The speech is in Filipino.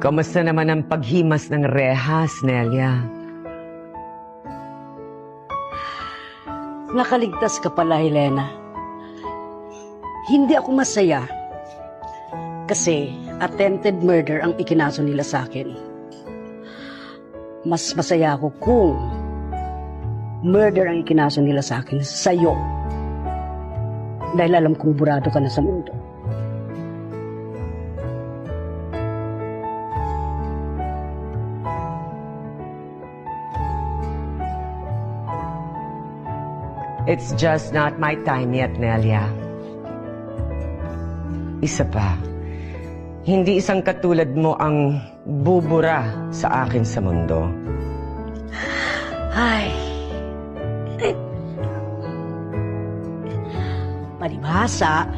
Kamusta naman ang paghimas ng rehas, Nelia? Nakaligtas ka pala, Helena. Hindi ako masaya. Kasi attempted murder ang ikinaso nila sa akin. Mas masaya ako kung murder ang ikinaso nila sa akin sa'yo. Dahil alam kong burado ka na sa mundo. It's just not my time yet, Nelia. Isa pa, hindi isang katulad mo ang bubura sa akin sa mundo. Ay. Palibhasa,